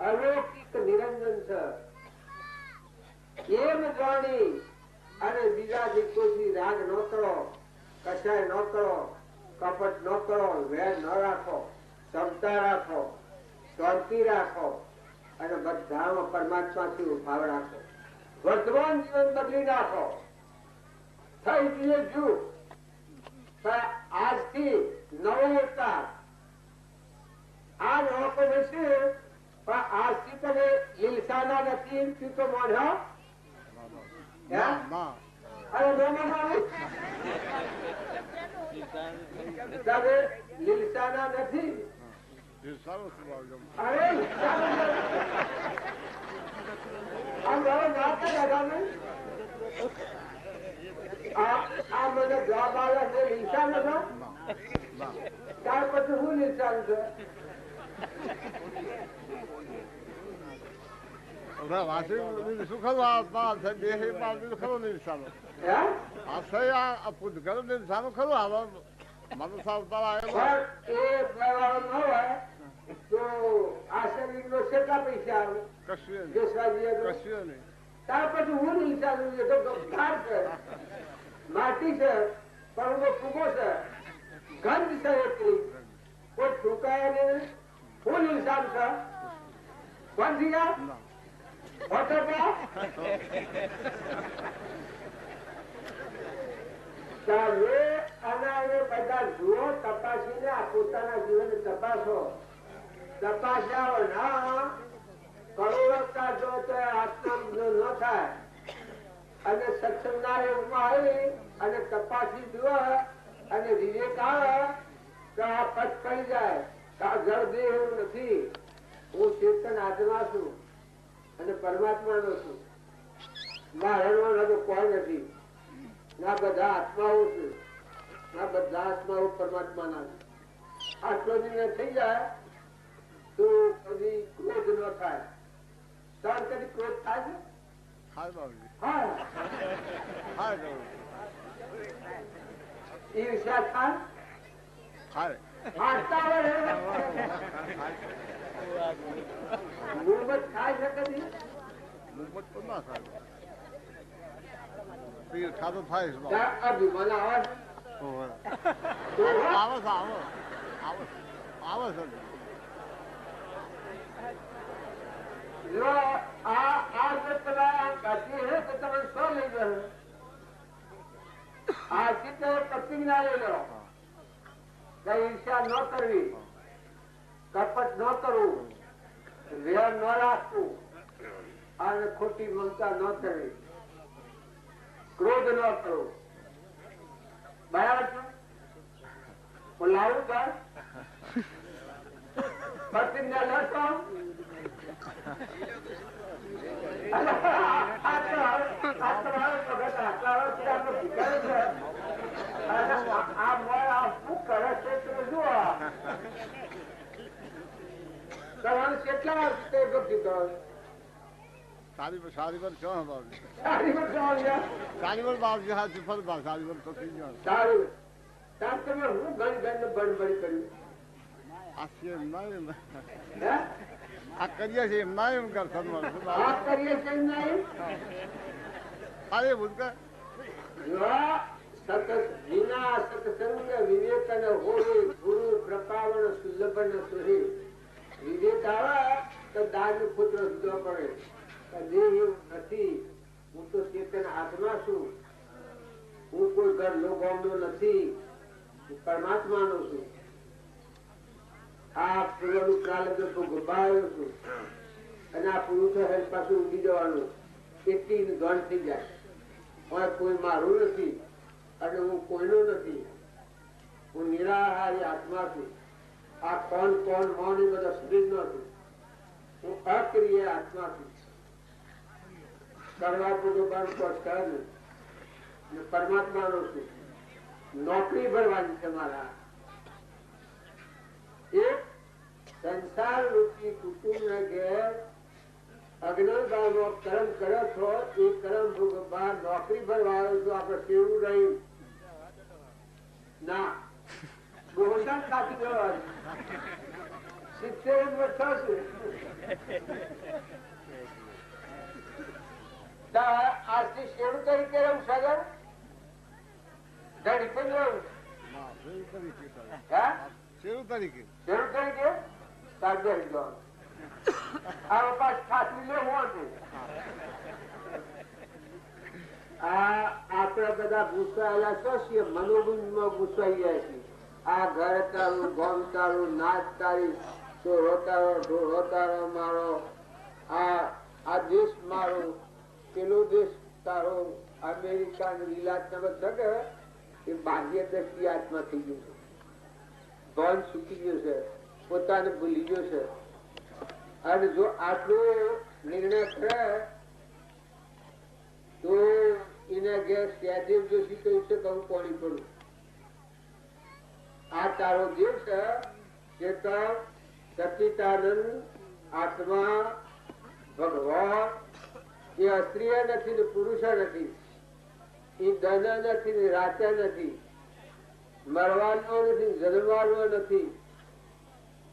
અલૌકિક નિરંજન છે એમ જાણી અને બીજા દિવસોથી રાગ ન કરો કચાય ન કરો, કપટ ન કરો, વેર ન રાખો ક્ષમતા રાખો શાંતિ રાખો અને બધામાં પરમાત્માથી ભાવ રાખો. વર્તમાન જીવન બદલી નાખો. થઈ ગયું આજથી નવો અવતાર આ લોકો છે પણ આજથી તમે લીલસાના નથી એમ તું તો મોઢા હે? ના અરે ન મનાવું તમે લીલસાના નથી એ સારો સ્વભાવ છે. અરે લીલસાના નથી. આમ હવે ના કરે દાદાને. આ આ મને જવાબ આવે છે લીલસા નતો ના ના ત્યાર પછી હું લીલસા છે હવે વાસી આ આ છે દેહી બાજુ ખરું સારો હે આ છે આ આ પૂતગલ ને સારું ખરું મને સાવતા આવેલો પણ એ ન હોય તો આ શરીરનો કેટલા પૈસા આવે કશું? કશું નહીં ત્યાર પછી હું નિશાન તો છે માટી છે પણ હું ફૂગો છે ગંધ છે એટલી કોઈ ફૂંકાય નહીં હું નિશાન છે કોણ થઈ બધા જુઓ તપાસીને પોતાના જીવન તપાસો તપાસ્યા ના કરોડતા જો તો આત્મા ન થાય. અને સત્સંગના યોગમાં આવી અને તપાસી જુઓ અને વિવેક આવે તો આ પટ પડી જાય આ જળ દેહ નથી હું ચેતન આત્મા છું અને પરમાત્મા નો છું મારણમાં ના તો કોઈ નથી. ના બધા આત્માઓ છે. ના બધા આત્માઓ પરમાત્મા ના છે. દિને થઈ જાય તો કદી ક્રોધ ન થાય. તાર કદી ક્રોધ થાય છે? ઈર્ષ્યા થાય? આવે છે. જો આ આ જો હે તો તમે શું લઈ લો આ ચિત્ર પતિ ના લઈ લો કે ન કરવી કપટ ન કરવું વેર ન રાખવું અને ખોટી મમતા ન કરવી ક્રોધ ન કરવો બરાબર છે હું લાવું ઘર પ્રતિજ્ઞા લેશો કેટલા સારી પર સારી પર ક્યાં બાબજી સારી પર બાબજી હા સિફર બા સારી પર તો થઈ ગયો સારું. તાર તમે હું ગણ ગણ બળબડી કર્યું? આ છે એમ ના એમ. હે? આ કરીએ છીએ એમ ના એમ કર સન્માન આ કરીએ છે નહીં અરે વિના સત્સંગ વિવેક અને કૃપાવણ સુલભન સુરી વિવેક આવે તો દાન પુત્ર જુદો પડે. દેહ નથી. હું તો ચેતન આત્મા છું. હું કોઈ ઘર લોકોનો નથી. હું પરમાત્માનો છું. આ પૂર્વનું પ્રાલબ્ધ તો ગભાયો છું. અને આ પુરુષ હેલ પાછું ઉડી જવાનું. એટલી ગણ થઈ જાય. પણ કોઈ મારું નથી. અને હું કોઈનો નથી. હું નિરાહારી આત્મા છું. આ કોણ કોણ મોન એ બધા શરીર નથી હું અક્રિય આત્મા છું કરવા પૂરો બંધ કોઈ કરે નહીં ને. છું. નોકરી ભરવાની છે મારા. સંસાર રૂપી કુટુંબ ને ઘેર અજ્ઞાનતાનો કર્મ કર્યો છો, એ કર્મ ભોગવવા નોકરી ભરવા આવ્યો છો આપણે કેવું રહ્યું ના. ગોષણ કાપી દેવાનું સિત્તેર જ થશે આજથી શેરું તરીકે રહું સાગર? ધડી પણ રહું. ના તરીકે. કરે. તરીકે? સાગર આ પાસ ખાસી લે હું આ આપણા બધા ગુસ્સાયેલા છો છીએ માં ગુસ્સાઈ ગયા છીએ. આ ઘર તારું ગોમ તારું નાચ તારી છે. પોતાને ભૂલી ગયો છે. અને જો આટલો નિર્ણય કરે, તો એને ઘેર સહેદેવ જોશી કહ્યું છે કે હું કોણી પડું. આ તારો દેવ છે કે સચિતાનંદ આત્મા, ભગવાન. એ અસ્ત્રીય નથી ને પુરુષ નથી. એ ધન નથી ને રાચા નથી. મરવાનો નથી જન્મવાનો નથી.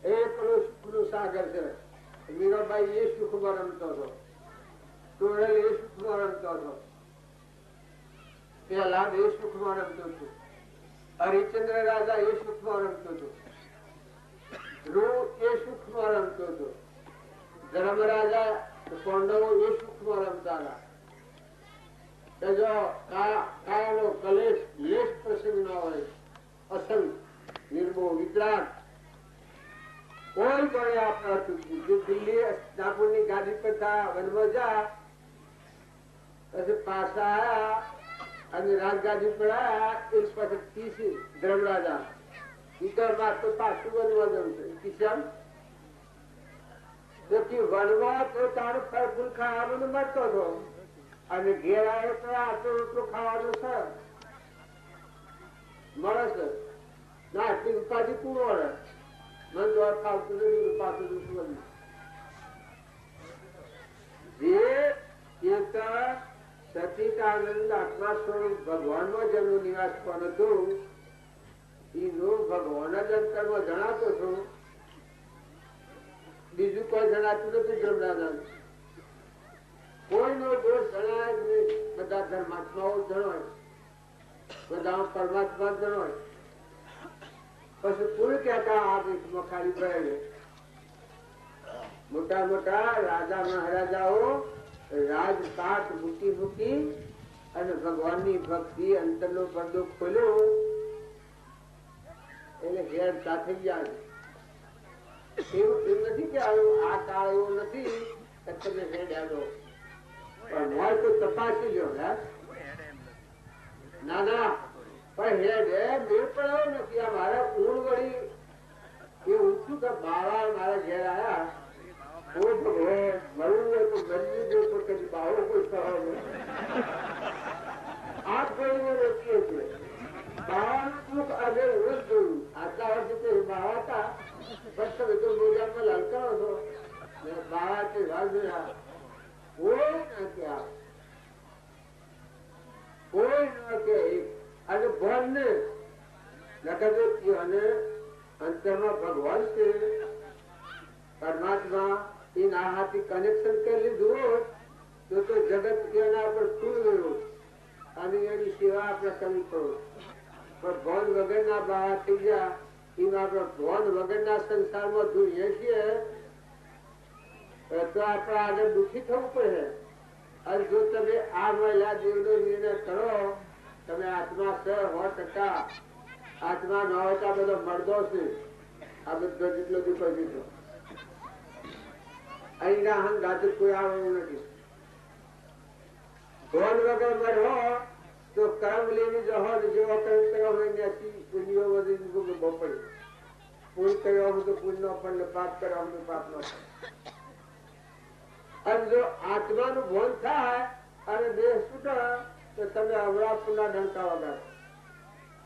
એ પુરુષ પુરુષ આગળ છે. મીરાબાઈ એ સુખમાં રમતો હતો. ટોળલ એ સુખમાં રમતો હતો. પેલા એ સુખમાં રમતો હતો. હરિચંદ્ર રાજા એ સુખમાં રમતો હતો રૂ એ રમતો હતો ધર્મરાજા પાંડવો એ સુખમાં રમતા હતા અને રાજગાદી પર આયા એ પછી ત્રીસી ધર્મરાજા તો પાછું વનવા જવું છે કિશન તેથી વણવા તો તારું ફળ ફૂલ ખાવાનું મળતો હતો. અને ઘેર આવ્યો તો આટલો રોટલો ખાવાનું છે. મળે ના આટલી ઉપાધિ પૂરો મને તો ફાવતું નથી પાછું દુશ્મન જે એક સચિતાનંદ આત્મા સ્વરૂપ ભગવાનમાં જેનું નિવાસ પણ હતું, એનું ભગવાન જ અંતરમાં જણાતો મોટા મોટા રાજા મહારાજાઓ રાજપાટ મૂકી મૂકી અને ભગવાનની ભક્તિ અંતરનો પડદો ખોલ્યો. એટલે ઘેર સાથે ગયા એવું એવું નથી કે આ કાળ એવો નથી કે તમે હેડ પણ હોય તો તપાસી હે? ના ના. પણ હેડ એ મેળ આવ્યો નથી. આ મારા ઊંડ વળી એ ઊંચું કે બાળા મારા ઘેર આયા. ઓ ભગવાન મળવું હોય તો મરી જો તો કદી બાળો કોઈ સહાય નહીં. આ કોઈને રોકીએ છીએ બાવાનું દુઃખ આજે રોજ જોયું. આટલા વર્ષે બાળા હતા. ભણ ભગવાન છે. પરમાત્મા એના હાથી કનેક્શન કરી લીધું તો તો જગત એના પર ખુલ ગયું. અને એની સેવા આપણે કરવી પડે પણ ભોન વગરના બહાર થઈ ગયા. અને જો તમે આ મહિલા દેવનો નિર્ણય કરો, તમે આત્મા સો આત્મા ન હોય તો બધો મળદો છે આ બધો જેટલો દુઃખ દીધો અહીંના હમ ગાજુ કોઈ આવે એવું નથી ભોન વગર મરો તો કર્મ લેવી જેવા કર્મ કર્યો હોય ત્યાંથી પુણ્યો વધી બહુ પડે પુણ્ય કર્યો હોય તો પુણ્ય ફળ ને પાપ કર્યો હોય તો પાપ નો અને જો આત્માનું ભોન થાય અને દેહ છૂટે, તો તમે અવરા પુના ડંકા વગાડો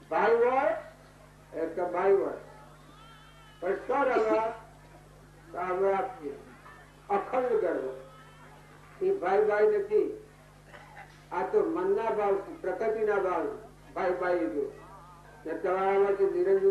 ભાઈ હોય એ તો ભાઈ હોય. પણ સર અવરા તો અવરા અખંડ ગર્વ. એ ભાઈ ભાઈ નથી. આ તો મનના ભાવ પ્રકૃતિના ભાવ. ભાઈ ભાઈ જો તમારામાંથી નિરંજન